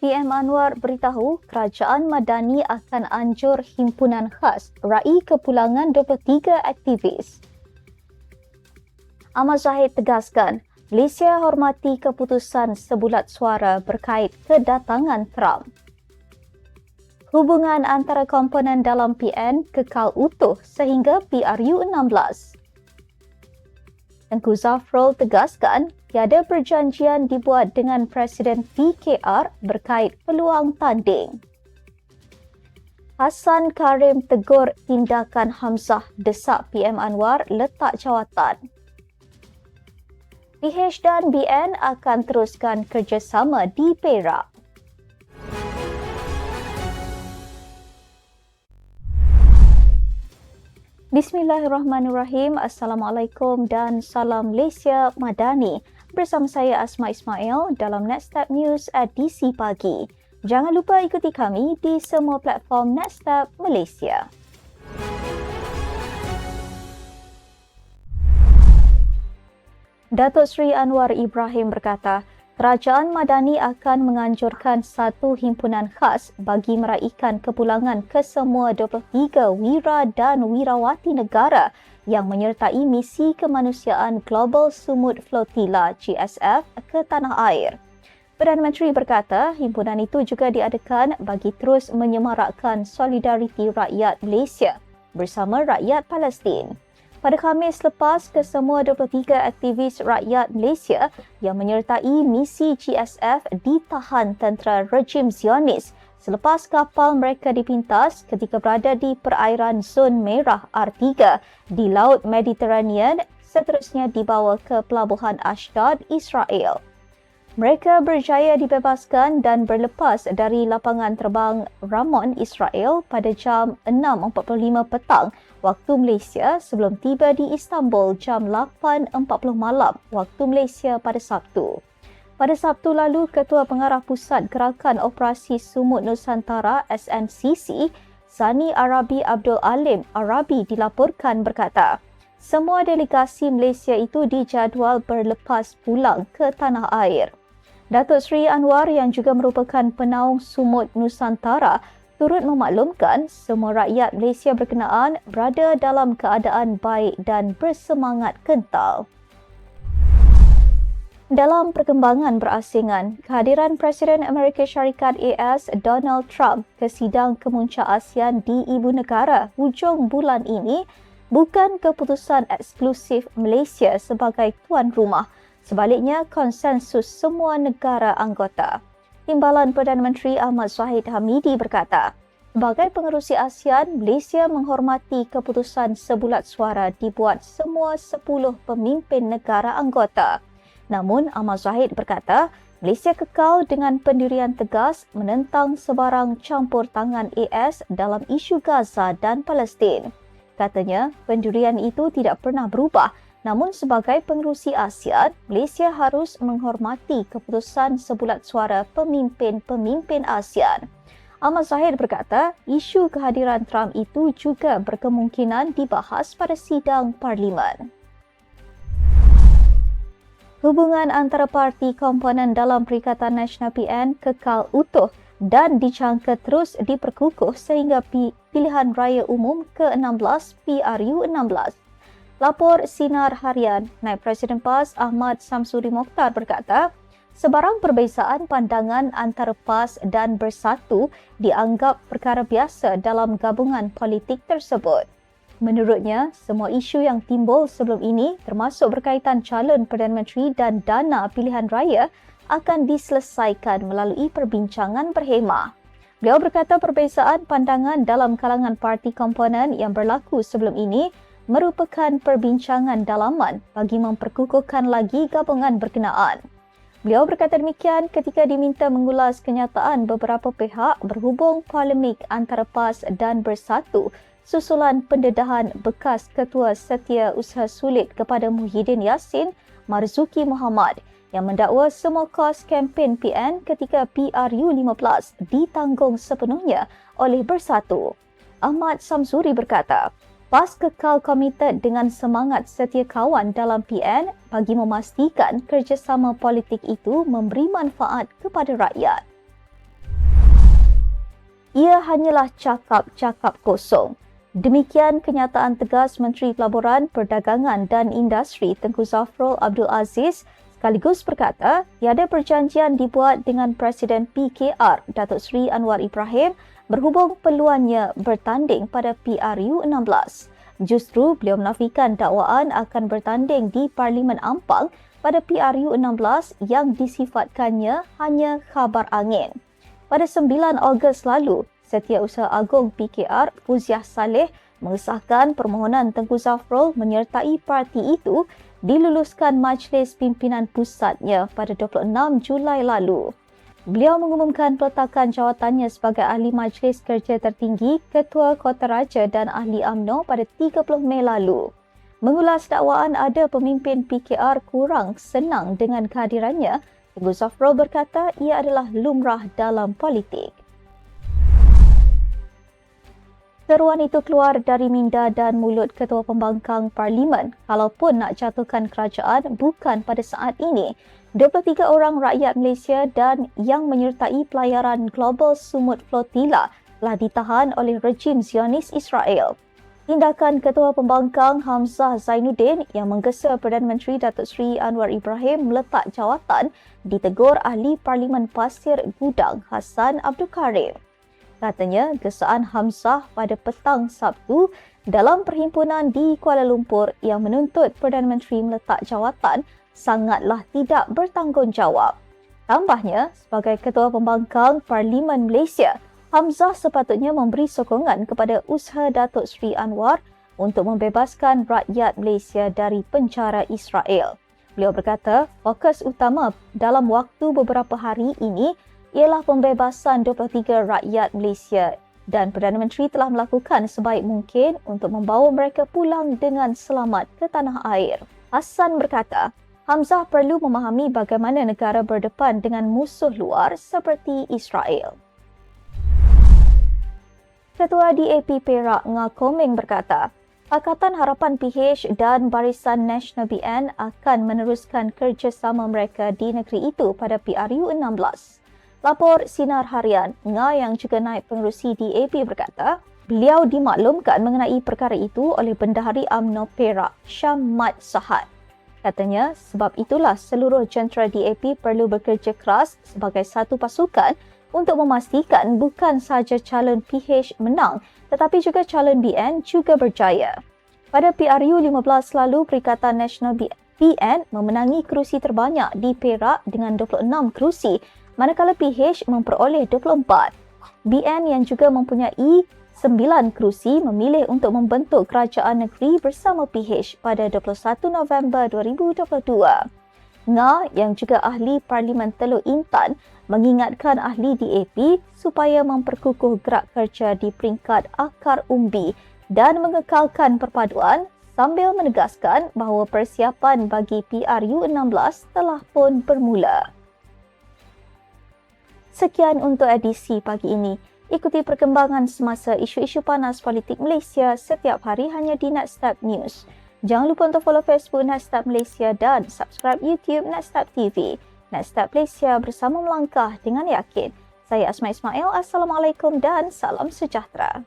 PM Anwar beritahu kerajaan Madani akan anjur himpunan khas raih kepulangan 23 aktivis. Ahmad Zahid tegaskan, Malaysia hormati keputusan sebulat suara berkait kedatangan Trump. Hubungan antara komponen dalam PN kekal utuh sehingga PRU 16. Tengku Zafrul tegaskan tiada perjanjian dibuat dengan Presiden PKR berkait peluang tanding. Hassan Karim tegur tindakan Hamzah desak PM Anwar letak jawatan. PH dan BN akan teruskan kerjasama di Perak. Bismillahirrahmanirrahim. Assalamualaikum dan salam Malaysia Madani. Bersama saya Asma Ismail dalam Nextstep News edisi pagi. Jangan lupa ikuti kami di semua platform Nextstep Malaysia. Datuk Seri Anwar Ibrahim berkata, Kerajaan Madani akan menganjurkan satu himpunan khas bagi meraihkan kepulangan ke semua 23 wira dan wirawati negara yang menyertai misi kemanusiaan Global Sumut Flotilla GSF ke tanah air. Perdana Menteri berkata, himpunan itu juga diadakan bagi terus menyemarakkan solidariti rakyat Malaysia bersama rakyat Palestin pada Khamis lepas kesemua 23 aktivis rakyat Malaysia yang menyertai misi GSF ditahan tentera rejim Zionis selepas kapal mereka dipintas ketika berada di perairan zon merah R3 di Laut Mediterranean seterusnya dibawa ke pelabuhan Ashdod, Israel. Mereka berjaya dibebaskan dan berlepas dari lapangan terbang Ramon, Israel pada jam 6.45 petang waktu Malaysia sebelum tiba di Istanbul jam 8.40 malam waktu Malaysia pada Sabtu. Pada Sabtu lalu, Ketua Pengarah Pusat Gerakan Operasi Sumut Nusantara SNCC, Sani Arabi Abdul Alim Arabi dilaporkan berkata, semua delegasi Malaysia itu dijadual berlepas pulang ke tanah air. Datuk Seri Anwar yang juga merupakan penaung Sumut Nusantara turut memaklumkan semua rakyat Malaysia berkenaan berada dalam keadaan baik dan bersemangat kental. Dalam perkembangan berasingan, kehadiran Presiden Amerika Syarikat AS Donald Trump ke sidang kemuncak ASEAN di Ibu Negara hujung bulan ini bukan keputusan eksklusif Malaysia sebagai tuan rumah – Sebaliknya, konsensus semua negara anggota. Timbalan Perdana Menteri Ahmad Zahid Hamidi berkata, sebagai pengerusi ASEAN, Malaysia menghormati keputusan sebulat suara dibuat semua 10 pemimpin negara anggota. Namun, Ahmad Zahid berkata, Malaysia kekal dengan pendirian tegas menentang sebarang campur tangan AS dalam isu Gaza dan Palestin. Katanya, pendirian itu tidak pernah berubah Namun sebagai pengerusi ASEAN, Malaysia harus menghormati keputusan sebulat suara pemimpin-pemimpin ASEAN. Ahmad Zahid berkata, isu kehadiran Trump itu juga berkemungkinan dibahas pada sidang parlimen. Hubungan antara parti komponen dalam Perikatan Nasional PN kekal utuh dan dicangka terus diperkukuh sehingga pilihan raya umum ke-16 PRU 16 Lapor Sinar Harian, Naib Presiden PAS Ahmad Samsuri Mokhtar berkata, sebarang perbezaan pandangan antara PAS dan Bersatu dianggap perkara biasa dalam gabungan politik tersebut. Menurutnya, semua isu yang timbul sebelum ini termasuk berkaitan calon Perdana Menteri dan dana pilihan raya akan diselesaikan melalui perbincangan berhemah. Beliau berkata perbezaan pandangan dalam kalangan parti komponen yang berlaku sebelum ini merupakan perbincangan dalaman bagi memperkukuhkan lagi gabungan berkenaan. Beliau berkata demikian ketika diminta mengulas kenyataan beberapa pihak berhubung polemik antara PAS dan Bersatu susulan pendedahan bekas Ketua Setia Usaha Sulit kepada Muhyiddin Yassin Marzuki Muhammad yang mendakwa semua kos kempen PN ketika PRU 15 ditanggung sepenuhnya oleh Bersatu. Ahmad Samsuri berkata, PAS kekal komited dengan semangat setia kawan dalam PN bagi memastikan kerjasama politik itu memberi manfaat kepada rakyat. ia hanyalah cakap-cakap kosong. Demikian kenyataan tegas Menteri Pelaburan, Perdagangan dan Industri Tengku Zafrul Abdul Aziz sekaligus berkata tiada perjanjian dibuat dengan Presiden PKR Datuk Seri Anwar Ibrahim berhubung peluangnya bertanding pada PRU 16. Justru beliau menafikan dakwaan akan bertanding di Parlimen Ampang pada PRU 16 yang disifatkannya hanya khabar angin. Pada 9 Ogos lalu, Setiausaha Agung PKR Fuziah Saleh mengesahkan permohonan Tengku Zafrul menyertai parti itu diluluskan Majlis Pimpinan Pusatnya pada 26 Julai lalu. Beliau mengumumkan peletakan jawatannya sebagai Ahli Majlis Kerja Tertinggi, Ketua Kota Raja dan Ahli AMNO pada 30 Mei lalu. Mengulas dakwaan ada pemimpin PKR kurang senang dengan kehadirannya, Ibu Zafro berkata ia adalah lumrah dalam politik. Seruan itu keluar dari minda dan mulut Ketua Pembangkang Parlimen. Kalaupun nak jatuhkan kerajaan, bukan pada saat ini. 23 orang rakyat Malaysia dan yang menyertai pelayaran global sumut flotilla telah ditahan oleh rejim Zionis Israel. Tindakan Ketua Pembangkang Hamzah Zainuddin yang menggesa Perdana Menteri Datuk Seri Anwar Ibrahim meletak jawatan ditegur ahli Parlimen Pasir Gudang Hassan Abdul Karim. Katanya, gesaan Hamzah pada petang Sabtu dalam perhimpunan di Kuala Lumpur yang menuntut Perdana Menteri meletak jawatan sangatlah tidak bertanggungjawab. Tambahnya, sebagai Ketua Pembangkang Parlimen Malaysia, Hamzah sepatutnya memberi sokongan kepada usaha Datuk Seri Anwar untuk membebaskan rakyat Malaysia dari penjara Israel. Beliau berkata, fokus utama dalam waktu beberapa hari ini ialah pembebasan 23 rakyat Malaysia dan Perdana Menteri telah melakukan sebaik mungkin untuk membawa mereka pulang dengan selamat ke tanah air. Hassan berkata, Hamzah perlu memahami bagaimana negara berdepan dengan musuh luar seperti Israel. Ketua DAP Perak Nga Koming berkata, Pakatan Harapan PH dan Barisan Nasional BN akan meneruskan kerjasama mereka di negeri itu pada PRU 16. Lapor Sinar Harian, Nga yang juga naik pengerusi DAP berkata, beliau dimaklumkan mengenai perkara itu oleh Bendahari UMNO Perak, Syam Mat Sahad. Katanya, sebab itulah seluruh jentera DAP perlu bekerja keras sebagai satu pasukan untuk memastikan bukan sahaja calon PH menang tetapi juga calon BN juga berjaya. Pada PRU 15 lalu, Perikatan Nasional BN memenangi kerusi terbanyak di Perak dengan 26 kerusi manakala PH memperoleh 24. BN yang juga mempunyai 9 kerusi memilih untuk membentuk kerajaan negeri bersama PH pada 21 November 2022. Nga yang juga ahli Parlimen Teluk Intan mengingatkan ahli DAP supaya memperkukuh gerak kerja di peringkat akar umbi dan mengekalkan perpaduan sambil menegaskan bahawa persiapan bagi PRU 16 telah pun bermula. Sekian untuk edisi pagi ini. Ikuti perkembangan semasa isu-isu panas politik Malaysia setiap hari hanya di Netstab News. Jangan lupa untuk follow Facebook Netstab Malaysia dan subscribe YouTube Netstab TV. Netstab Malaysia bersama melangkah dengan yakin. Saya Asma Ismail. Assalamualaikum dan salam sejahtera.